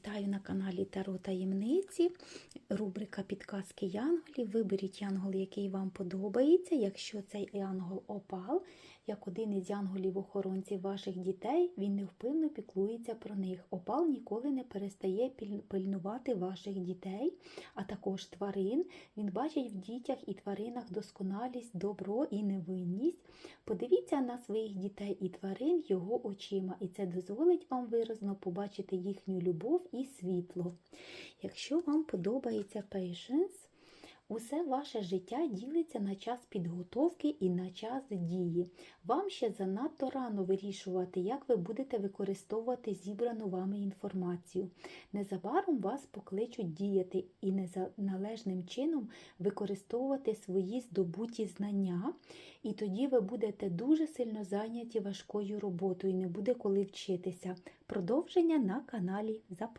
Вітаю на каналі Таро Таємниці. Рубрика Підказки Янголів. Виберіть янгол, який вам подобається. Якщо цей янгол опал, як один із янголів-охоронців ваших дітей, він невпинно піклується про них. Опал ніколи не перестає пильнувати ваших дітей, а також тварин. Він бачить в дітях і тваринах досконалість, добро і невинність. Подивіться на своїх дітей і тварин його очима, і це дозволить вам виразно побачити їхню любов і світло. Якщо вам подобається Patience, усе ваше життя ділиться на час підготовки і на час дії. Вам ще занадто рано вирішувати, як ви будете використовувати зібрану вами інформацію. Незабаром вас покличуть діяти і належним чином використовувати свої здобуті знання, і тоді ви будете дуже сильно зайняті важкою роботою і не буде коли вчитися. Продовження на каналі. Запрошую.